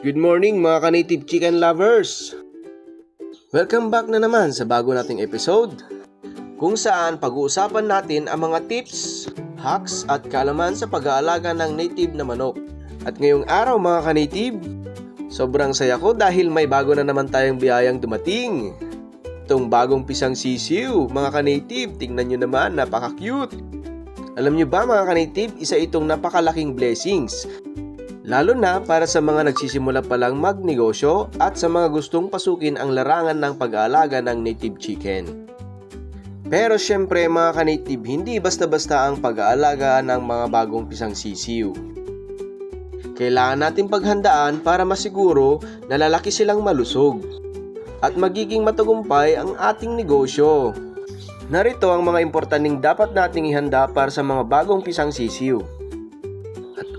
Good morning mga ka-native chicken lovers! Welcome back na naman sa bago nating episode kung saan pag-uusapan natin ang mga tips, hacks at kalaman sa pag-aalaga ng native na manok. At ngayong araw mga ka-native, sobrang saya ko dahil may bago na naman tayong biyayang dumating. Itong bagong pisang sisiw, mga ka-native, tingnan nyo naman, napaka-cute. Alam nyo ba mga ka-native, isa itong napakalaking blessings Lalo na para sa mga nagsisimula pa lang magnegosyo at sa mga gustong pasukin ang larangan ng pag-aalaga ng native chicken. Pero syempre mga ka-native, hindi basta-basta ang pag-aalaga ng mga bagong pisang sisiw. Kailangan natin paghandaan para masiguro na lalaki silang malusog at magiging matagumpay ang ating negosyo. Narito ang mga importanteng dapat nating ihanda para sa mga bagong pisang sisiw.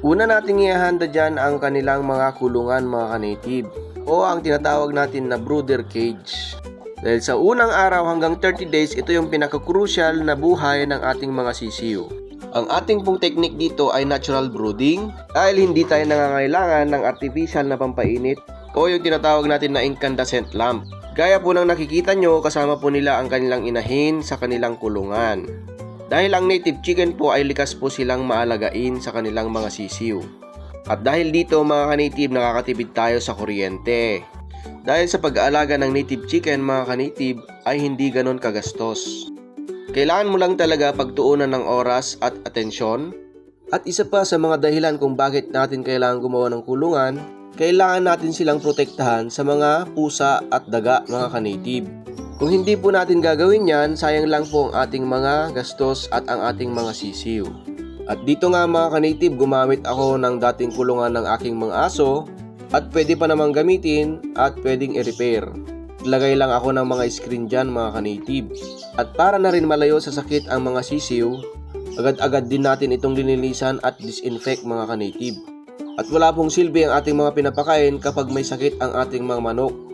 Una nating ihanda dyan ang kanilang mga kulungan mga ka-native o ang tinatawag natin na brooder cage. Dahil sa unang araw hanggang 30 days, ito yung pinaka-crucial na buhay ng ating mga sisiyo. Ang ating pong technique dito ay natural brooding dahil hindi tayo nangangailangan ng artificial na pampainit o yung tinatawag natin na incandescent lamp. Gaya po ng nakikita nyo, kasama po nila ang kanilang inahin sa kanilang kulungan. Dahil ang native chicken po ay likas po silang maalagain sa kanilang mga sisiw. At dahil dito mga ka-native nakakatipid tayo sa kuryente. Dahil sa pag-aalaga ng native chicken mga ka-native ay hindi ganon kagastos. Kailangan mo lang talaga pagtuunan ng oras at atensyon. At isa pa sa mga dahilan kung bakit natin kailangan gumawa ng kulungan, kailangan natin silang protektahan sa mga pusa at daga mga ka-native. Kung hindi po natin gagawin yan, sayang lang po ang ating mga gastos at ang ating mga sisiw. At dito nga mga ka-native, gumamit ako ng dating kulungan ng aking mga aso at pwede pa namang gamitin at pwedeng i-repair. Lagay lang ako ng mga screen dyan mga ka-native. At para na rin malayo sa sakit ang mga sisiw, agad-agad din natin itong linilisan at disinfect mga ka-native. At wala pong silbi ang ating mga pinapakain kapag may sakit ang ating mga manok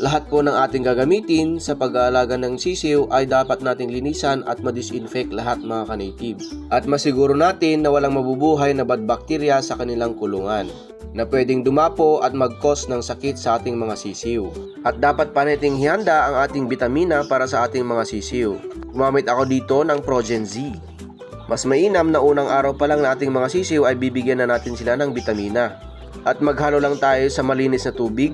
lahat po ng ating gagamitin sa pag-aalaga ng sisiw ay dapat nating linisan at ma-disinfect lahat mga ka-native. At masiguro natin na walang mabubuhay na bad bacteria sa kanilang kulungan na pwedeng dumapo at mag-cause ng sakit sa ating mga sisiw. At dapat pa nating hihanda ang ating bitamina para sa ating mga sisiw. Gumamit ako dito ng Progen Z. Mas mainam na unang araw pa lang na ating mga sisiw ay bibigyan na natin sila ng bitamina. At maghalo lang tayo sa malinis na tubig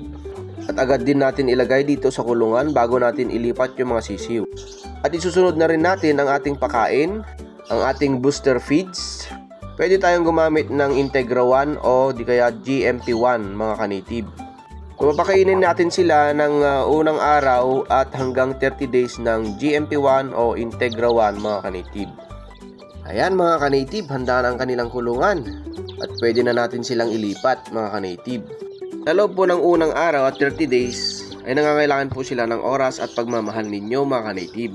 at agad din natin ilagay dito sa kulungan bago natin ilipat yung mga sisiw. At isusunod na rin natin ang ating pakain, ang ating booster feeds. Pwede tayong gumamit ng Integra 1 o di kaya GMP1 mga kanitib. Pumapakainin natin sila ng uh, unang araw at hanggang 30 days ng GMP1 o Integra 1 mga kanitib. Ayan mga kanitib, handa na ang kanilang kulungan at pwede na natin silang ilipat mga kanitib. Sa po ng unang araw at 30 days ay nangangailangan po sila ng oras at pagmamahal ninyo mga native.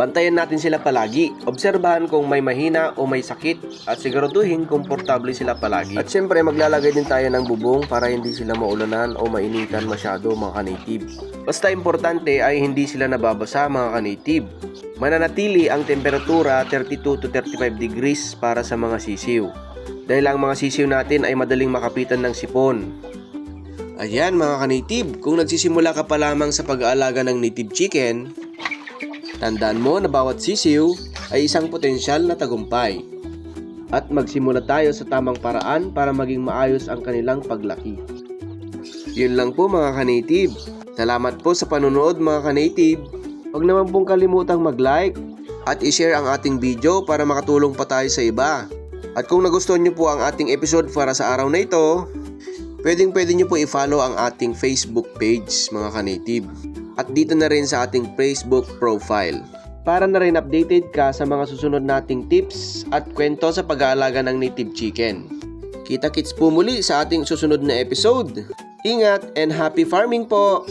Bantayan natin sila palagi, obserbahan kung may mahina o may sakit at siguraduhin komportable sila palagi. At syempre maglalagay din tayo ng bubong para hindi sila maulanan o mainitan masyado mga native. Basta importante ay hindi sila nababasa mga native. Mananatili ang temperatura 32 to 35 degrees para sa mga sisiw. Dahil ang mga sisiw natin ay madaling makapitan ng sipon, Ayan mga ka-native, kung nagsisimula ka pa lamang sa pag-aalaga ng native chicken, tandaan mo na bawat sisiw ay isang potensyal na tagumpay. At magsimula tayo sa tamang paraan para maging maayos ang kanilang paglaki. Yun lang po mga ka-native. Salamat po sa panonood mga ka-native. Huwag naman pong kalimutang mag-like at i-share ang ating video para makatulong pa tayo sa iba. At kung nagustuhan nyo po ang ating episode para sa araw na ito, pwedeng pwede nyo po i-follow ang ating Facebook page mga ka-native. At dito na rin sa ating Facebook profile. Para na rin updated ka sa mga susunod nating tips at kwento sa pag-aalaga ng native chicken. Kita-kits po muli sa ating susunod na episode. Ingat and happy farming po!